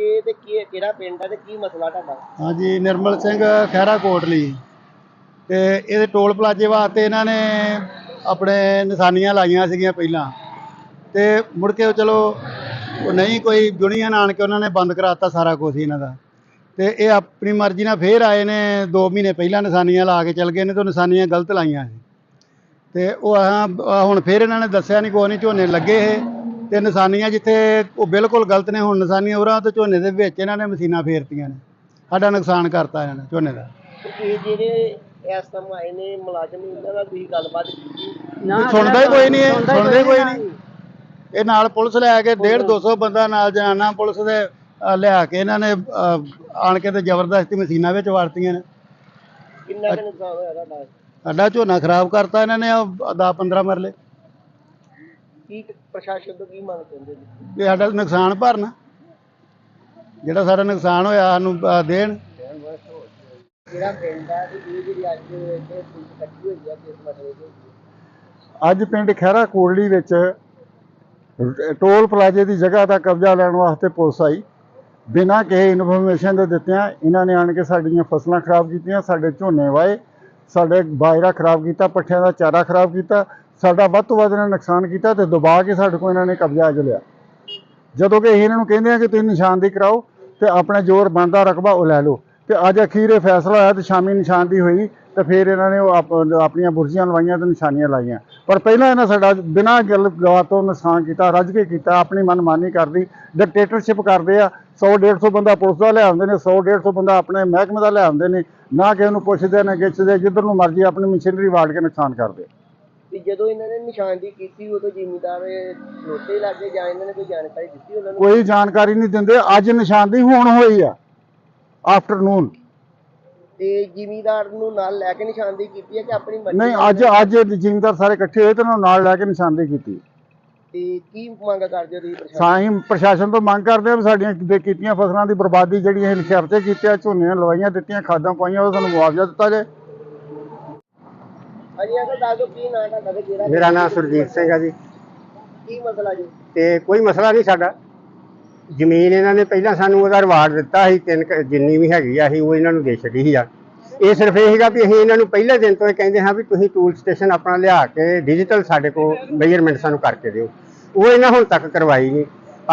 ਜੇ ਤੇ ਕੀ ਕਿਹੜਾ ਪਿੰਡ ਹੈ ਤੇ ਕੀ ਮਸਲਾ ਤੁਹਾਡਾ? ਹਾਂਜੀ, ਨਿਰਮਲ ਸਿੰਘ ਖਹਿਰਾ ਕੋਟਲੀ। ਤੇ ਇਹਦੇ ਟੋਲ ਪਲਾਜ਼ੇ ਵਾਸਤੇ ਇਹਨਾਂ ਨੇ ਆਪਣੇ ਨਿਸ਼ਾਨੀਆਂ ਲਾਈਆਂ ਸੀਗੀਆਂ ਪਹਿਲਾਂ। ਤੇ ਮੁੜ ਕੇ ਉਹ ਚਲੋ, ਉਹ ਨਹੀਂ ਕੋਈ ਯੂਨੀਅਨ ਆਣ ਕੇ ਉਹਨਾਂ ਨੇ ਬੰਦ ਕਰਾਤਾ ਸਾਰਾ ਕੁਝ ਇਹਨਾਂ ਦਾ। ਤੇ ਇਹ ਆਪਣੀ ਮਰਜ਼ੀ ਨਾਲ ਫੇਰ ਆਏ ਨੇ 2 ਮਹੀਨੇ ਪਹਿਲਾਂ ਨਿਸ਼ਾਨੀਆਂ ਲਾ ਕੇ ਚੱਲ ਗਏ ਨੇ ਤੇ ਨਿਸ਼ਾਨੀਆਂ ਗਲਤ ਲਾਈਆਂ ਸੀ। ਤੇ ਉਹ ਆਹ ਹੁਣ ਫੇਰ ਇਹਨਾਂ ਨੇ ਦੱਸਿਆ ਨਹੀਂ ਕੋਈ ਨਹੀਂ ਝੋਨੇ ਲੱਗੇ ਇਹ। ਤੇ ਨਿਸ਼ਾਨੀਆਂ ਜਿੱਥੇ ਉਹ ਬਿਲਕੁਲ ਗਲਤ ਨੇ ਹੁਣ ਨਿਸ਼ਾਨੀਆਂ ਉਰਾਂ ਤੇ ਝੋਨੇ ਦੇ ਵਿੱਚ ਇਹਨਾਂ ਨੇ ਮਸ਼ੀਨਾਂ ਫੇਰਤੀਆਂ ਨੇ। ਸਾਡਾ ਨੁਕਸਾਨ ਕਰਤਾ ਇਹਨਾਂ ਨੇ ਝੋਨੇ ਦਾ। ਤੇ ਇਹ ਜਿਹੜੇ ਇਸ ਟਾਈਮ ਆਏ ਨੇ ਮੁਲਾਜ਼ਮ ਇਹਨਾਂ ਨਾਲ ਤੁਸੀਂ ਗੱਲਬਾਤ ਕੀਤੀ? ਸੁਣਦਾ ਹੀ ਕੋਈ ਨਹੀਂ ਸੁਣਦੇ ਕੋਈ ਨਹੀਂ। ਇਹ ਨਾਲ ਪੁਲਿਸ ਲੈ ਕੇ 1.5 200 ਬੰਦਾ ਨਾਲ ਜਨਾਨਾ ਪੁਲਿਸ ਦੇ ਲਿਆ ਕੇ ਇਹਨਾਂ ਨੇ ਆਣ ਕੇ ਤੇ ਜ਼ਬਰਦਸਤੀ ਮਸ਼ੀਨਾਂ ਵਿੱਚ ਵਰਤੀਆਂ ਨੇ। ਕਿੰਨਾ ਨੁਕਸਾਨ ਹੋਇਆ ਸਾਡਾ ਝੋਨਾ ਖਰਾਬ ਕਰਤਾ ਇਹਨਾਂ ਨੇ 10 15 ਮਰਲੇ। ਕੀ ਪ੍ਰਸ਼ਾਸਨ ਤੋਂ ਕੀ ਮੰਗ ਕਰਦੇ ਜੀ ਵੀ ਸਾਡਾ ਨੁਕਸਾਨ ਭਰਨ। ਜਿਹੜਾ ਸਾਡਾ ਨੁਕਸਾਨ ਹੋਇਆ ਸਾਨੂੰ ਅਹ, ਦੇਣ। ਕਿਹੜਾ ਪਿੰਡ ਹੈ ਤੇ ਇਹ ਜਿਹੜੀ ਅੱਜ ਇੱਥੇ ਪੁਲਿਸ ਇਕੱਠੀ ਹੋਈ ਹੈ ਕਿਸ ਮਸਲੇ ਤੇ? ਅੱਜ ਪਿੰਡ ਖਹਿਰਾ ਕੋਟਲੀ ਵਿੱਚ ਟੋਲ ਪਲਾਜ਼ੇ ਦੀ ਜਗ੍ਹਾ ਦਾ ਕਬਜ਼ਾ ਲੈਣ ਵਾਸਤੇ ਪੁਲਿਸ ਆਈ। ਬਿਨਾਂ ਕਿਸੇ ਇਨਫੋਰਮੇਸ਼ਨ ਦੇ ਦਿੱਤਿਆਂ ਇਹਨਾਂ ਨੇ ਆਣ ਕੇ ਸਾਡੀਆਂ ਫਸਲਾਂ ਖਰਾਬ ਕੀਤੀਆਂ ਸਾਡੇ ਝੋਨੇ ਵਾਏ ਸਾਡੇ ਬਾਜਰਾ ਖਰਾਬ ਕੀਤਾ ਪੱਠਿਆਂ ਦਾ ਚਾਰਾ ਖਰਾਬ ਕੀਤਾ ਸਾਡਾ ਵੱਧ ਤੋਂ ਵੱਧ ਇਹਨਾਂ ਨੇ ਨੁਕਸਾਨ ਕੀਤਾ ਤੇ ਦਬਾ ਕੇ ਸਾਡੇ ਕੋਲ ਇਹਨਾਂ ਨੇ ਕਬਜ਼ਾ ਅੱਜ ਲਿਆ। ਜਦੋਂ ਕਿ ਅਸੀਂ ਇਹਨਾਂ ਨੂੰ ਕਹਿੰਦੇ ਆ ਕਿ ਤੁਸੀਂ ਨਿਸ਼ਾਨਦੀ ਕਰਾਓ ਤੇ ਆਪਣਾ ਜ਼ੋਰ ਬਣਦਾ ਰਕਬਾ ਉਹ ਲੈ ਲਓ। ਤੇ ਅੱਜ ਅਖੀਰ ਇਹ ਫੈਸਲਾ ਹੋਇਆ ਤੇ ਸ਼ਾਮੀ ਨਿਸ਼ਾਨਦੀ ਹੋਈ ਤੇ ਫਿਰ ਇਹਨਾਂ ਨੇ ਉਹ ਆਪਣੀਆਂ ਬੁਰਜੀਆਂ ਲਵਾਈਆਂ ਤੇ ਨਿਸ਼ਾਨੀਆਂ ਲਾਈਆਂ। ਪਰ ਪਹਿਲਾਂ ਇਹਨਾਂ ਸਾਡਾ ਬਿਨਾਂ ਗੱਲ ਗਵਾ ਤੋਂ ਨੁਕਸਾਨ ਕੀਤਾ, ਰੱਜ ਕੇ ਕੀਤਾ, ਆਪਣੀ ਮਨਮਾਨੀ ਕਰਦੀ ਡਿਕਟੇਟਰਸ਼ਿਪ ਕਰਦੇ ਆ। 100 150 ਬੰਦਾ ਪੁਲਿਸ ਦਾ ਲਿਆਉਂਦੇ ਨੇ 100 150 ਬੰਦਾ ਆਪਣੇ ਮਹਿਕਮੇ ਦਾ ਲਿਆਉਂਦੇ ਨੇ। ਨਾ ਕਿ ਉਹਨੂੰ ਪੁੱਛਦੇ, ਨੇ ਗਿੱਛਦੇ ਜਿੱਧਰ ਨੂੰ ਮਰਜ਼ੀ ਆਪਣੀ ਮਸ਼ੀਨਰੀ ਵਾੜ ਕੇ ਨੁਕਸਾਨ ਕਰਦੇ। ਤੇ ਜਦੋਂ ਇਹਨਾਂ ਨੇ ਨਿਸ਼ਾਨਦੀ ਕੀਤੀ ਉਦੋਂ ਜ਼ਿਮੀਦਾਰ ਲੋਟੇ ਲੱਗੇ ਜਾਂ ਇਹਨਾਂ ਨੇ ਕੋਈ ਜਾਣਕਾਰੀ ਦਿੱਤੀ ਉਹਨਾਂ ਨੂੰ? ਕੋਈ ਜਾਣਕਾਰੀ ਨਹੀਂ ਦਿੰਦੇ। ਅੱਜ ਨਿਸ਼ਾਨਦੀ ਹੁਣ ਹੋਈ ਆ ਆਫਟਰਨੂਨ ਤੇ ਜ਼ਿਮੀਦਾਰ ਨੂੰ ਨਾਲ ਲੈ ਕੇ ਨਿਸ਼ਾਨਦੀ ਕੀਤੀ ਹੈ ਕਿ ਆਪਣੀ ਮਰਜ਼ੀ ਨਹੀਂ ਨਾਲ ਅੱਜ ਅੱਜ ਜ਼ਿਮੀਂਦਾਰ ਸਾਰੇ ਇਕੱਠੇ ਹੋਏ ਤੇ ਉਹਨਾਂ ਨੂੰ ਨਾਲ ਲੈ ਕੇ ਨਿਸ਼ਾਨਦੇਹੀ ਕੀਤੀ। ਤੇ ਕੀ ਮੰਗ ਕਰਦੇ ਹੋ ਤੁਸੀਂ ਪ੍ਰਸ਼ਾਸਨ ਸਾਈਂ ਪ੍ਰਸ਼ਾਸਨ ਤੋਂ ਮੰਗ ਕਰਦੇ ਆ ਵੀ ਸਾਡੀਆਂ ਦੇ ਕੀਤੀਆਂ ਫਸਲਾਂ ਦੀ ਬਰਬਾਦੀ ਜਿਹੜੀ ਅਸੀਂ ਖਰਚੇ ਕੀਤੇ ਆ ਝੋਨੇ ਲਵਾਈਆਂ ਦਿੱਤੀਆਂ ਖਾਦਾਂ ਪਾਈਆਂ ਉਹ ਸਾਨੂੰ ਮੁਆਵਜ਼ਾ ਦਿੱਤਾ ਜਾਏ। ਹਾਂਜੀ ਅੰਕਲ ਦੱਸ ਦਿਓ ਕੀ ਨਾਂ ਤੁਹਾਡਾ ਤੇ ਕਿਹੜਾ ਮੇਰਾ ਨਾਮ ਸੁਰਜੀਤ ਸਿੰਘ ਹੈ ਜੀ। ਕੀ ਮਸਲਾ ਜੀ? ਤੇ ਕੋਈ ਮਸਲਾ ਨਹੀਂ ਸਾਡਾ। ਜ਼ਮੀਨ ਇਹਨਾਂ ਨੇ ਪਹਿਲਾਂ ਸਾਨੂੰ ਉਹਦਾ ਰਿਵਾਰਡ ਦਿੱਤਾ ਸੀ ਤਿੰਨ ਕੁ- ਜਿੰਨੀ ਵੀ ਹੈਗੀ ਆ ਅਸੀਂ ਉਹ ਇਹਨਾਂ ਨੂੰ ਦੇ ਛੱਡੀ ਸੀ ਆ। ਇਹ ਸਿਰਫ ਇਹ ਸੀਗਾ ਵੀ ਅਸੀਂ ਇਹਨਾਂ ਨੂੰ ਪਹਿਲੇ ਦਿਨ ਤੋਂ ਇਹ ਕਹਿੰਦੇ ਹਾਂ ਵੀ ਤੁਸੀਂ ਟੂਲ ਸਟੇਸ਼ਨ ਆਪਣਾ ਲਿਆ ਕੇ ਡਿਜੀਟਲ ਸਾਡੇ ਕੋਲ ਮੇਜਰਮੈਂਟ ਸਾਨੂੰ ਕਰਕੇ ਦਿਓ। ਉਹ ਇਹਨਾਂ ਹੁਣ ਤੱਕ ਕਰਵਾਈ ਨਹੀਂ।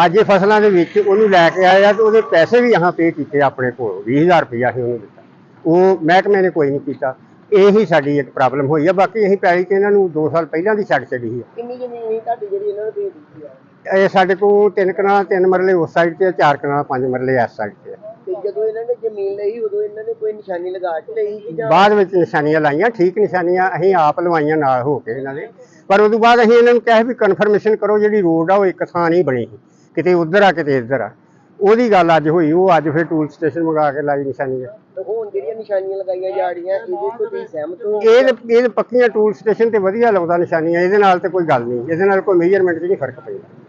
ਅੱਜ ਇਹ ਫਸਲਾਂ ਦੇ ਵਿੱਚ ਉਹਨੂੰ ਲੈ ਕੇ ਆਏ ਆ ਤੇ ਉਹਦੇ ਪੈਸੇ ਵੀ ਆਹਾਂ ਪੇ ਕੀਤੇ ਆਪਣੇ ਕੋਲ 20000 ਰੁਪਇਆ ਅਸੀਂ ਉਹਨੂੰ ਦਿੱਤਾ। ਉਹ ਮਹਿਕਮੇ ਨੇ ਕੋਈ ਨਹੀਂ ਕੀਤਾ। ਇਹੀ ਸਾਡੀ ਇੱਕ ਪ੍ਰੋਬਲਮ ਹੋਈ ਆ ਬਾਕੀ ਅਸੀਂ ਪੈਲੀ ਤੇ ਇਹਨਾਂ ਨੂੰ 2 ਸਾਲ ਪਹਿਲਾਂ ਦੀ ਛੱਡ ਛੱਡੀ ਸੀ। ਕਿੰਨੀ ਜ਼ਮੀਨ ਸੀ ਤੁਹਾਡੀ ਜਿਹੜੀ ਇਹਨਾਂ ਨੂੰ ਦੇ ਦਿੱਤੀ ਆ? ਇਹ ਸਾਡੇ ਕੋਲ ਤਿੰਨ ਕਨਾਲ ਤਿੰਨ ਮਰਲੇ ਉਸ ਸਾਈਡ ਤੇ ਆ, ਚਾਰ ਕਨਾਲ ਪੰਜ ਮਰਲੇ ਇਸ ਸਾਈਡ ਤੇ ਆ। ਤੇ ਜਦੋਂ ਇਹਨਾਂ ਨੇ ਜ਼ਮੀਨ ਲਈ ਉਦੋਂ ਇਹਨਾਂ ਨੇ ਕੋਈ ਨਿਸ਼ਾਨੀ ਲਗਾ ਕੇ ਲਈ ਕਿ ਜਾਂ ਬਾਅਦ ਵਿੱਚ ਨਿਸ਼ਾਨੀਆਂ ਲਾਈਆਂ ਠੀਕ ਨਿਸ਼ਾਨੀਆਂ ਅਸੀਂ ਆਪ ਲਵਾਈਆਂ ਨਾਲ ਹੋ ਕੇ ਇਹਨਾਂ ਦੇ। ਪਰ ਉਦੋਂ ਬਾਅਦ ਅਸੀਂ ਇਹਨਾਂ ਨੂੰ ਕਿਹਾ ਵੀ ਕਨਫਰਮੇਸ਼ਨ ਕਰੋ ਜਿਹੜੀ ਰੋਡ ਆ ਉਹ ਇੱਕ ਥਾਂ ਨਹੀਂ ਬਣੀ। ਸੀ। ਕਿਤੇ ਉੱਧਰ ਆ ਕਿਤੇ ਇੱਧਰ ਆ। ਉਹਦੀ ਗੱਲ ਅੱਜ ਹੋਈ ਉਹ ਅੱਜ ਫਿਰ ਟੂਲ ਸਟੇਸ਼ਨ ਮੰਗਾ ਕੇ ਲਾਈ ਨਿਸ਼ਾਨੀਆਂ ਤੇ ਹੁਣ ਜਿਹੜੀਆਂ ਨਿਸ਼ਾਨੀਆਂ ਲਗਾਈਆਂ ਜਾ ਰਹੀਆਂ ਇਹਦੇ ਤੋਂ ਤੁਸੀਂ ਸਹਿਮਤ ਹੋ? ਇਹ ਇਹ ਪੱਕੀਆਂ ਟੂਲ ਸਟੇਸ਼ਨ ਤੇ ਵਧੀਆ ਲਾਉਂਦਾ ਨਿਸ਼ਾਨੀਆਂ ਇਹਦੇ ਨਾਲ ਤੇ ਕੋਈ ਗੱਲ ਨਹੀਂ ਇਹਦੇ ਨਾਲ ਕੋਈ ਮੇਜਰਮੈਂਟ 'ਚ ਨਹੀਂ ਫ਼ਰਕ ਪੈਂਦਾ।